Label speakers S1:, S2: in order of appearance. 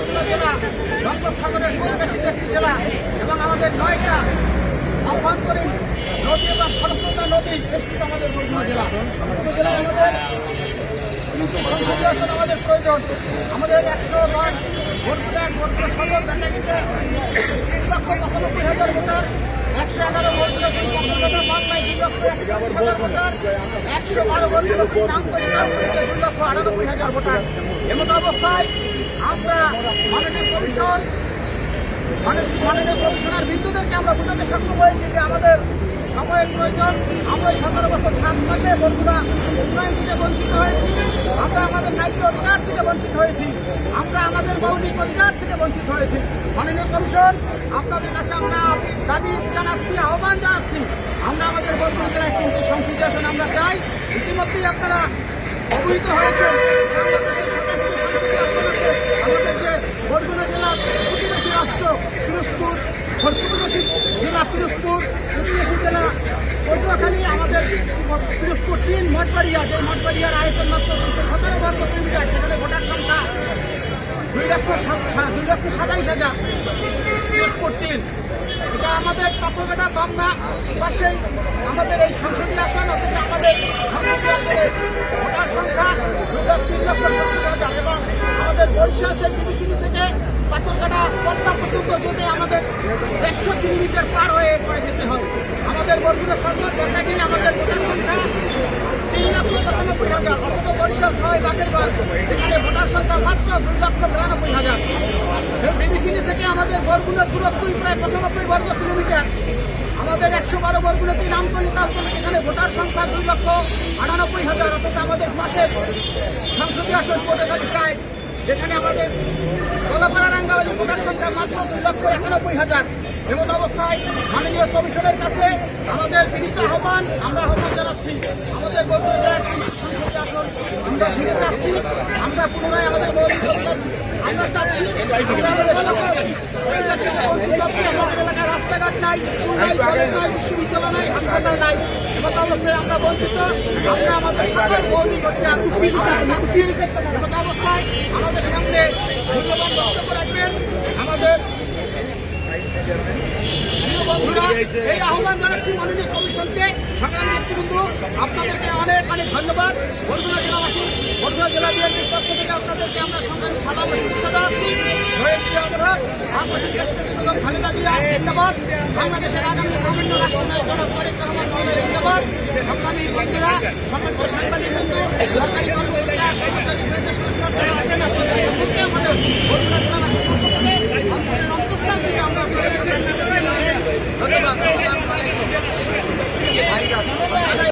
S1: বরগুনা জেলা, বঙ্গোপসাগরের পরিবেশিত একটি জেলা এবং আমাদের নয়টা আভ্যন্তরীণ নদী এবং খরস্রোতা নদী বেষ্টিত আমাদের বরগুনা জেলা। বরগুনা জেলায় আমাদের আমাদের প্রয়োজন। আমাদের একশো নয় ভোটগুলা ভোটগুলো সদর ব্যাটাগিতে তিন লক্ষ পঁচানব্বই হাজার ভোটার, একশো এগারো লক্ষ বাংলায় দুই লক্ষ হাজার ভোটার, একশো বারো তিন আন্তর্জাতিক দুই লক্ষ আটানব্বই হাজার ভোটার। এমন অবস্থায় মাননীয় কমিশন, মাননীয় কমিশনার বিন্দুদেরকে আমরা বোঝাতে সক্ষম হয়েছি যে আমাদের সময়ের প্রয়োজন। আমরা এই সতেরো বছর, সাত মাসে বন্ধুরা উন্নয়ন থেকে বঞ্চিত হয়েছি। আমরা আমাদের ন্যায্য অধিকার থেকে বঞ্চিত হয়েছি। আমরা আমাদের মৌলিক অধিকার থেকে বঞ্চিত হয়েছি। মাননীয় কমিশন, আপনাদের কাছে আমরা আমি দাবি জানাচ্ছি, আহ্বান জানাচ্ছি। আমরা আমাদের বন্ধু জেলায় তিনটি সংসদীয় আসন আমরা চাই। ইতিমধ্যেই আপনারা অবহিত হয়েছেন। পিরোজপুর প্রতিবেশী জেলা পটুয়াখালী, আমাদের পিরোজপুর তিন মঠবাড়িয়া যে মঠবাড়িয়ার আয়তন মাত্র দুশো সতেরো বর্গ কিলোমিটার। সেখানে ভোটার সংখ্যা দুই লক্ষ দুই লক্ষ সাতাইশ হাজার। পিরোজপুর তিন। এটা আমাদের পাথরঘাটা বামনা পাশেই আমাদের এই সংসদীয় আসন, অথচ আমাদের সংসদীয় আসনে ভোটার সংখ্যা দুই লক্ষ, তিন লক্ষ সত্তর হাজার এবং আমাদের বরিশাল সেই বিবিসিডি থেকে পাথরঘাটা পদ্মা পর্যন্ত যেতে আমাদের দেড়শো কিলোমিটার পার হয়ে এরপরে যেতে হয়। আমাদের বরগুনা সদর ব্যাটাগি আমাদের ভোটার সংখ্যা তিন লক্ষ পঁচানব্বই হাজার, অথচ বরিশাল ছয় বাঘের বাঘ। এখানে ভোটার সংখ্যা মাত্র দুই লক্ষ বিরানব্বই হাজার। বিবিসিডি থেকে আমাদের বরগুনার দূরত্বই প্রায় পঁচানব্বই বর্গ কিলোমিটার। আমাদের একশো বারো বরগুনা তিন আমতলি তালতলি, এখানে ভোটার সংখ্যা দুই লক্ষ আটানব্বই হাজার, অথচ আমাদের পাশের সংসদীয় আসন কোটেখালি চায় যেখানে আমাদের গদাপাড়া রাঙ্গাবালি ভোটার সংখ্যা মাত্র দুই লক্ষ একানব্বই হাজার। এমন অবস্থায় মাননীয় কমিশনের কাছে আমাদের বিনীত আহ্বান, আমরা আহ্বান জানাচ্ছি, আমাদের আমরা ফিরে চাচ্ছি, আমরা পুনরায় আমাদের আমরা চাচ্ছি আমাদের আমাদের এলাকায় রাস্তাঘাট নাই, স্কুল নাই, কলেজ নাই, বিশ্ববিদ্যালয় নাই, হাসপাতাল নাই। অবস্থায় আমরা বঞ্চিত আমরা আমাদের সকল মৌলিক অধিকার আমাদের সামনে মূল্যবান বক্তব্য রাখবেন। আমাদের এই আহ্বান জানাচ্ছি মাননীয় কমিশনকে। সংগ্রামী নেতৃবৃন্দ আপনাদেরকে অনেক ধন্যবাদ। বরগুনা জেলাবাসী, বরগুনা জেলা বিএনপির পক্ষ আপনাদেরকে আমরা সংগ্রামী ও শুভেচ্ছা খালেদা জিয়া জিন্দাবাদ বাংলাদেশের আগামী প্রবীণ রাষ্ট্রনায়ক জনক তারেক রহমান মহোদয় জিন্দাবাদ সংগ্রামী বন্ধুরা সম্মানিত সাংবাদিক বন্ধু সরকারি কর্মকর্তা কর্মচারী নির্দেশ যারা আছেন আপনাদের সম্পর্কে আমাদের বন্ধুরা জেলাবাসীর সম্পর্কে আপনাদের অন্তস্থান থেকে আমরা ধন্যবাদ।